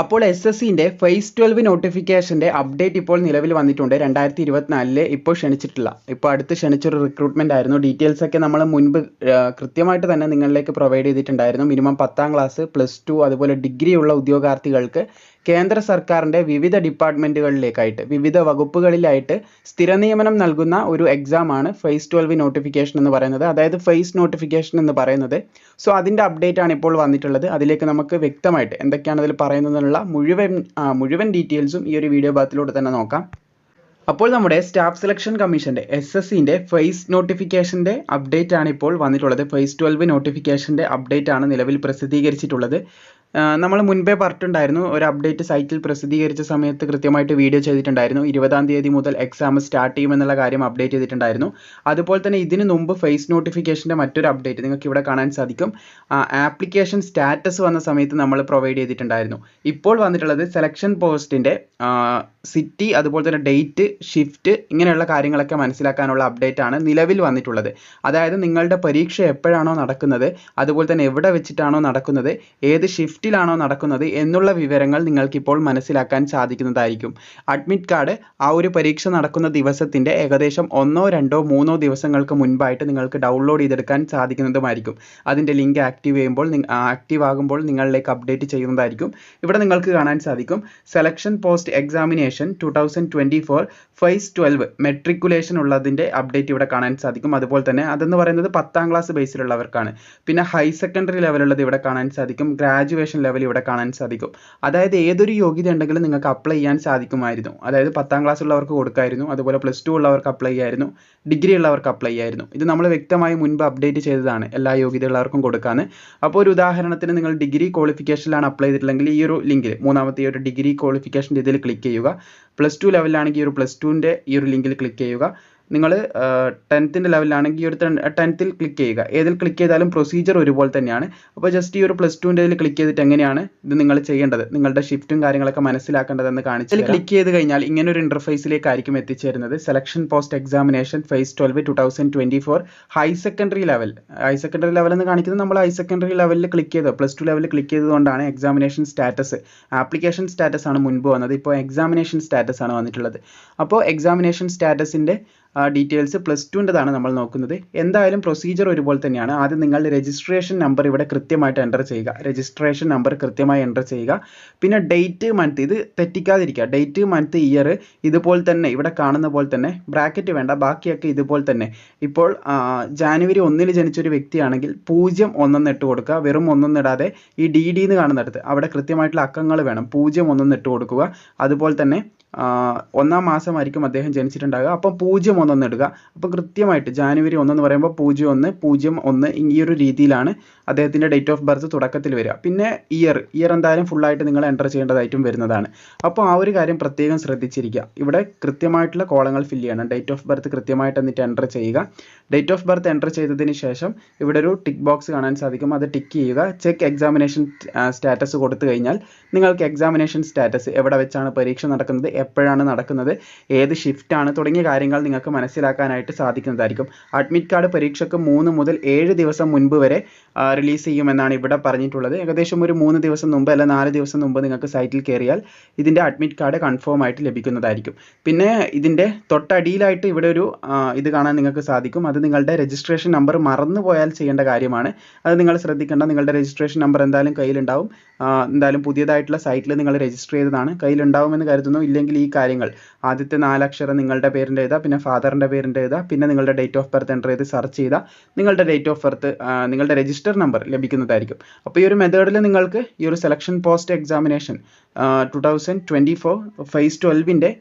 അപ്പോൾ S S സിന്റെ phase twelve നോട്ടിഫിക്കേഷന്റെ അപ്ഡേറ്റ് ഇപ്പോൾ നിലവിൽ വന്നിട്ടുണ്ട്. രണ്ടായിരത്തി ഇരുപത്തിനാലിൽ ഇപ്പോൾ ക്ഷണിച്ചിട്ടില്ല. ഇപ്പോൾ അടുത്ത് ക്ഷണിച്ചൊരു റിക്രൂട്ട്മെന്റ് ആയിരുന്നു. ഡീറ്റെയിൽസ് ഒക്കെ നമ്മൾ മുൻപ് കൃത്യമായിട്ട് തന്നെ നിങ്ങളിലേക്ക് പ്രൊവൈഡ് ചെയ്തിട്ടുണ്ടായിരുന്നു. മിനിമം പത്താം ക്ലാസ് പ്ലസ് ടു അതുപോലെ ഡിഗ്രി ഉള്ള ഉദ്യോഗാർത്ഥികൾക്ക് കേന്ദ്ര സർക്കാരിന്റെ വിവിധ ഡിപ്പാർട്ട്മെന്റുകളിലേക്കായിട്ട് വിവിധ വകുപ്പുകളിലായിട്ട് സ്ഥിര നിയമനം നൽകുന്ന ഒരു എക്സാമാണ് ഫേസ് ട്വൽവ് നോട്ടിഫിക്കേഷൻ എന്ന് പറയുന്നത്. അതായത് ഫേസ് നോട്ടിഫിക്കേഷൻ എന്ന് പറയുന്നത്. സോ അതിന്റെ അപ്ഡേറ്റ് ആണ് ഇപ്പോൾ വന്നിട്ടുള്ളത്. അതിലേക്ക് നമുക്ക് വ്യക്തമായിട്ട് എന്തൊക്കെയാണ് അതിൽ പറയുന്നതെന്നുള്ള മുഴുവൻ മുഴുവൻ ഡീറ്റെയിൽസും ഈ ഒരു വീഡിയോ ഭാഗത്തിലൂടെ തന്നെ നോക്കാം. അപ്പോൾ നമ്മുടെ സ്റ്റാഫ് സെലക്ഷൻ കമ്മീഷന്റെ എസ് എസ് സിന്റെ ഫേസ് നോട്ടിഫിക്കേഷന്റെ അപ്ഡേറ്റ് ആണ് ഇപ്പോൾ വന്നിട്ടുള്ളത്. ഫേസ് ട്വൽവ് നോട്ടിഫിക്കേഷന്റെ അപ്ഡേറ്റ് ആണ് നിലവിൽ പ്രസിദ്ധീകരിച്ചിട്ടുള്ളത്. നമ്മൾ മുൻപേ പറഞ്ഞിട്ടുണ്ടായിരുന്നു ഒരു അപ്ഡേറ്റ് സൈറ്റിൽ പ്രസിദ്ധീകരിച്ച സമയത്ത് കൃത്യമായിട്ട് വീഡിയോ ചെയ്തിട്ടുണ്ടായിരുന്നു. ഇരുപതാം തീയതി മുതൽ എക്സാം സ്റ്റാർട്ട് ചെയ്യുമെന്നുള്ള കാര്യം അപ്ഡേറ്റ് ചെയ്തിട്ടുണ്ടായിരുന്നു. അതുപോലെ തന്നെ ഇതിന് മുമ്പ് ഫേസ് നോട്ടിഫിക്കേഷന്റെ മറ്റൊരു അപ്ഡേറ്റ് നിങ്ങൾക്ക് ഇവിടെ കാണാൻ സാധിക്കും. ആപ്ലിക്കേഷൻ സ്റ്റാറ്റസ് വന്ന സമയത്ത് നമ്മൾ പ്രൊവൈഡ് ചെയ്തിട്ടുണ്ടായിരുന്നു. ഇപ്പോൾ വന്നിട്ടുള്ളത് സെലക്ഷൻ പോസ്റ്റിന്റെ സിറ്റി അതുപോലെ തന്നെ ഡേറ്റ് ഷിഫ്റ്റ് ഇങ്ങനെയുള്ള കാര്യങ്ങളൊക്കെ മനസ്സിലാക്കാനുള്ള അപ്ഡേറ്റ് ആണ് നിലവിൽ വന്നിട്ടുള്ളത്. അതായത് നിങ്ങളുടെ പരീക്ഷ എപ്പോഴാണോ നടക്കുന്നത് അതുപോലെ തന്നെ എവിടെ വെച്ചിട്ടാണോ നടക്കുന്നത് ഏത് ഷിഫ്റ്റിലാണോ നടക്കുന്നത് എന്നുള്ള വിവരങ്ങൾ നിങ്ങൾക്കിപ്പോൾ മനസ്സിലാക്കാൻ സാധിക്കുന്നതായിരിക്കും. അഡ്മിറ്റ് കാർഡ് ആ ഒരു പരീക്ഷ നടക്കുന്ന ദിവസത്തിന്റെ ഏകദേശം ഒന്നോ രണ്ടോ മൂന്നോ ദിവസങ്ങൾക്ക് മുൻപായിട്ട് നിങ്ങൾക്ക് ഡൗൺലോഡ് ചെയ്തെടുക്കാൻ സാധിക്കുന്നതുമായിരിക്കും. അതിന്റെ ലിങ്ക് ആക്റ്റീവ് ചെയ്യുമ്പോൾ ആക്റ്റീവ് ആകുമ്പോൾ നിങ്ങളിലേക്ക് അപ്ഡേറ്റ് ചെയ്യുന്നതായിരിക്കും. ഇവിടെ നിങ്ങൾക്ക് കാണാൻ സാധിക്കും. Selection post examination two thousand twenty four phase twelve matriculation ഉള്ളതിന്റെ അപ്ഡേറ്റ് ഇവിടെ കാണാൻ സാധിക്കും. അതുപോലെ തന്നെ അതെന്ന് പറയുന്നത് പത്താം ക്ലാസ് ബേസിലുള്ളവർക്കാണ് പിന്നെ ഹൈ സെക്കൻഡറി ലെവലുള്ളത് ഇവിടെ കാണാൻ സാധിക്കും. ഗ്രാജുവേഷൻ ലെവൽ ഇവിടെ കാണാൻ സാധിക്കും. അതായത് ഏതൊരു യോഗ്യത ഉണ്ടെങ്കിലും നിങ്ങൾക്ക് അപ്ലൈ ചെയ്യാൻ സാധിക്കുമായിരുന്നു. അതായത് പത്താം ക്ലാസ് ഉള്ളവർക്ക് കൊടുക്കായിരുന്നു. അതുപോലെ പ്ലസ് ടു ഉള്ളവർക്ക് അപ്ലൈ ചെയ്യായിരുന്നു. ഡിഗ്രി ഉള്ളവർക്ക് അപ്ലൈ ചെയ്യായിരുന്നു. ഇത് നമ്മൾ വ്യക്തമായി മുൻപ് അപ്ഡേറ്റ് ചെയ്തതാണ് എല്ലാ യോഗ്യത ഉള്ളവർക്കും കൊടുക്കാന്ന് അപ്പോൾ ഒരു ഉദാഹരണത്തിന് നിങ്ങൾ ഡിഗ്രി ക്വാളിഫിക്കേഷനിലാണ് അപ്ലൈ ചെയ്തിട്ടുണ്ടെങ്കിൽ ഈ ഒരു ലിങ്കിൽ മൂന്നാമത്തെ ഈ ഒരു ഡിഗ്രി ക്വാളിഫിക്കേഷന്റെ ഇതിൽ ക്ലിക്ക് ചെയ്യുക. പ്ലസ് ടു ലെവലിലാണെങ്കിൽ ഒരു പ്ലസ് ടുവിന്റെ ഈ ഒരു ലിങ്കിൽ ക്ലിക്ക് ചെയ്യുക. നിങ്ങൾ ടെൻത്തിന്റെ ലെവലിലാണെങ്കിൽ ഈ ഒരു ടെൻത്തിൽ ക്ലിക്ക് ചെയ്യുക. ഏതിൽ ക്ലിക്ക് ചെയ്താലും പ്രൊസീജിയർ ഒരുപോലെ തന്നെയാണ്. അപ്പോൾ ജസ്റ്റ് ഈ ഒരു പ്ലസ് ടുവിന്റെ ഇതിൽ ക്ലിക്ക് ചെയ്തിട്ട് എങ്ങനെയാണ് ഇത് നിങ്ങൾ ചെയ്യേണ്ടത്? നിങ്ങളുടെ ഷിഫ്റ്റും കാര്യങ്ങളൊക്കെ മനസ്സിലാക്കേണ്ടതെന്ന് കാണിച്ചു ഇതിൽ ക്ലിക്ക് ചെയ്ത് കഴിഞ്ഞാൽ ഇങ്ങനെ ഒരു ഇന്റർഫേസിലേക്കായിരിക്കും എത്തിച്ചേരുന്നത്. Selection post examination phase twelve two thousand twenty four high secondary level high secondary level എന്ന് കാണിക്കുന്നത് നമ്മൾ ഹൈ സെക്കൻഡറി ലെവലിൽ ക്ലിക്ക് ചെയ്തത് പ്ലസ് ടു ലെവലിൽ ക്ലിക്ക് ചെയ്തുകൊണ്ടാണ് എക്സാമിനേഷൻ സ്റ്റാറ്റസ് ആപ്ലിക്കേഷൻ സ്റ്റാറ്റസ് ആണ് മുൻപ് വന്നത്. ഇപ്പോൾ എക്സാമിനേഷൻ സ്റ്റാറ്റസ് ആണ് വന്നിട്ടുള്ളത്. അപ്പോൾ എക്സാമിനേഷൻ സ്റ്റാറ്റസിന്റെ ഡീറ്റെയിൽസ് പ്ലസ് ടുവിന്റെതാണ് നമ്മൾ നോക്കുന്നത്. എന്തായാലും പ്രൊസീജിയർ ഒരുപോലെ തന്നെയാണ്. ആദ്യം നിങ്ങൾ രജിസ്ട്രേഷൻ നമ്പർ ഇവിടെ കൃത്യമായിട്ട് എന്റർ ചെയ്യുക. രജിസ്ട്രേഷൻ നമ്പർ കൃത്യമായി എന്റർ ചെയ്യുക. പിന്നെ ഡേറ്റ് മന്ത് ഇത് തെറ്റിക്കാതിരിക്കുക. ഡേറ്റ് മന്ത് ഇയർ ഇതുപോലെ തന്നെ ഇവിടെ കാണുന്ന പോലെ തന്നെ ബ്രാക്കറ്റ് വേണ്ട ബാക്കിയൊക്കെ ഇതുപോലെ തന്നെ. ഇപ്പോൾ ജാനുവരി ഒന്നിന് ജനിച്ച ഒരു വ്യക്തിയാണെങ്കിൽ പൂജ്യം ഒന്നെന്ന് ഇട്ട് കൊടുക്കുക. വെറും ഒന്നും ഇടാതെ ഈ ഡി ഡി എന്ന് കാണുന്നിടത്ത് അവിടെ കൃത്യമായിട്ടുള്ള അക്കങ്ങൾ വേണം. പൂജ്യം ഒന്നെന്ന് ഇട്ട് കൊടുക്കുക. അതുപോലെ തന്നെ ഒന്നാം മാസമായിരിക്കും അദ്ദേഹം ജനിച്ചിട്ടുണ്ടാകുക അപ്പം പൂജ്യം ഒന്നെന്ന് ഇടുക. അപ്പോൾ കൃത്യമായിട്ട് ജാനുവരി ഒന്നെന്ന് പറയുമ്പോൾ പൂജ്യം ഒന്ന് പൂജ്യം ഒന്ന് ഈ ഒരു രീതിയിലാണ് അദ്ദേഹത്തിന്റെ ഡേറ്റ് ഓഫ് ബർത്ത് തുടക്കത്തിൽ വരിക. പിന്നെ ഇയർ ഇയർ എന്തായാലും ഫുള്ളായിട്ട് നിങ്ങൾ എന്റർ ചെയ്യേണ്ടതായിട്ടും വരുന്നതാണ്. അപ്പോൾ ആ ഒരു കാര്യം പ്രത്യേകം ശ്രദ്ധിച്ചിരിക്കുക. ഇവിടെ കൃത്യമായിട്ടുള്ള കോളങ്ങൾ ഫില്ല് ചെയ്യണം. ഡേറ്റ് ഓഫ് ബർത്ത് കൃത്യമായിട്ട് എന്നിട്ട് എന്റർ ചെയ്യുക. ഡേറ്റ് ഓഫ് ബർത്ത് എന്റർ ചെയ്തതിന് ശേഷം ഇവിടെ ഒരു ടിക്ക് ബോക്സ് കാണാൻ സാധിക്കും. അത് ടിക്ക് ചെയ്യുക. ചെക്ക് എക്സാമിനേഷൻ സ്റ്റാറ്റസ് കൊടുത്തു കഴിഞ്ഞാൽ നിങ്ങൾക്ക് എക്സാമിനേഷൻ സ്റ്റാറ്റസ് എവിടെ വെച്ചാണ് പരീക്ഷ നടക്കുന്നത് എപ്പോഴാണ് നടക്കുന്നത്? ഏത് ഷിഫ്റ്റാണ് തുടങ്ങിയ കാര്യങ്ങൾ നിങ്ങൾക്ക് മനസ്സിലാക്കാനായിട്ട് സാധിക്കുന്നതായിരിക്കും. അഡ്മിറ്റ് കാർഡ് പരീക്ഷയ്ക്ക് മൂന്ന് മുതൽ ഏഴ് ദിവസം മുൻപ് വരെ റിലീസ് ചെയ്യുമെന്നാണ് ഇവിടെ പറഞ്ഞിട്ടുള്ളത്. ഏകദേശം ഒരു മൂന്ന് ദിവസം മുമ്പ് അല്ല നാല് ദിവസം മുമ്പ് നിങ്ങൾക്ക് സൈറ്റിൽ കയറിയാൽ ഇതിന്റെ അഡ്മിറ്റ് കാർഡ് കൺഫേം ആയിട്ട് ലഭിക്കുന്നതായിരിക്കും. പിന്നെ ഇതിന്റെ തൊട്ടടിയിലായിട്ട് ഇവിടെ ഒരു ഇത് കാണാൻ നിങ്ങൾക്ക് സാധിക്കും. അത് നിങ്ങളുടെ രജിസ്ട്രേഷൻ നമ്പർ മറന്നു പോയാൽ ചെയ്യേണ്ട കാര്യമാണ്. അത് നിങ്ങൾ ശ്രദ്ധിക്കേണ്ട നിങ്ങളുടെ രജിസ്ട്രേഷൻ നമ്പർ എന്തായാലും കയ്യിലുണ്ടാവും. എന്തായാലും പുതിയതായിട്ടുള്ള സൈറ്റിൽ നിങ്ങൾ രജിസ്റ്റർ ചെയ്തതാണ്. കയ്യിലുണ്ടാവുമെന്ന് കരുതുന്നു. ഇല്ലെങ്കിൽ ഈ കാര്യങ്ങൾ. ആദ്യത്തെ നാലക്ഷരം നിങ്ങളുടെ പേരിന്റെ എഴുതുക പിന്നെ ഫാദറിന്റെ പേരിന്റെ എഴുതുക പിന്നെ നിങ്ങളുടെ ഡേറ്റ് ഓഫ് ബർത്ത് എന്റർ ചെയ്ത് സെർച്ച് ചെയ്താൽ നിങ്ങളുടെ ഡേറ്റ് ഓഫ് ബർത്ത് നിങ്ങളുടെ രജിസ്റ്റർ നമ്പർ ലഭിക്കുന്നതായിരിക്കും. അപ്പോൾ ഈ ഒരു മെത്തേഡിൽ നിങ്ങൾക്ക് ഈ ഒരു selection post examination two thousand twenty four phase ട്വൽവിന്റെ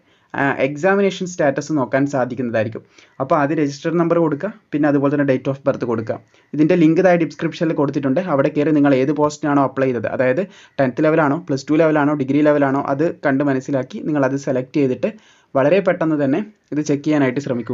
examination status നോക്കാൻ സാധിക്കുന്നതായിരിക്കും. അപ്പോൾ ആദ്യം രജിസ്റ്റർ നമ്പർ കൊടുക്കുക പിന്നെ അതുപോലെ തന്നെ ഡേറ്റ് ഓഫ് ബർത്ത് കൊടുക്കുക. ഇതിന്റെ ലിങ്ക് താഴെ ഡിസ്ക്രിപ്ഷനിൽ കൊടുത്തിട്ടുണ്ട്. അവിടെ കയറി നിങ്ങൾ ഏത് പോസ്റ്റിനാണോ അപ്ലൈ ചെയ്തത്. അതായത് ടെൻത്ത് ലെവലാണോ പ്ലസ് ടു ലെവലാണോ ഡിഗ്രി ലെവലാണോ അത് കണ്ട് മനസ്സിലാക്കി നിങ്ങൾ അത് സെലക്ട് ചെയ്തിട്ട് വളരെ പെട്ടെന്ന് തന്നെ ഇത് ചെക്ക് ചെയ്യാനായിട്ട് ശ്രമിക്കുക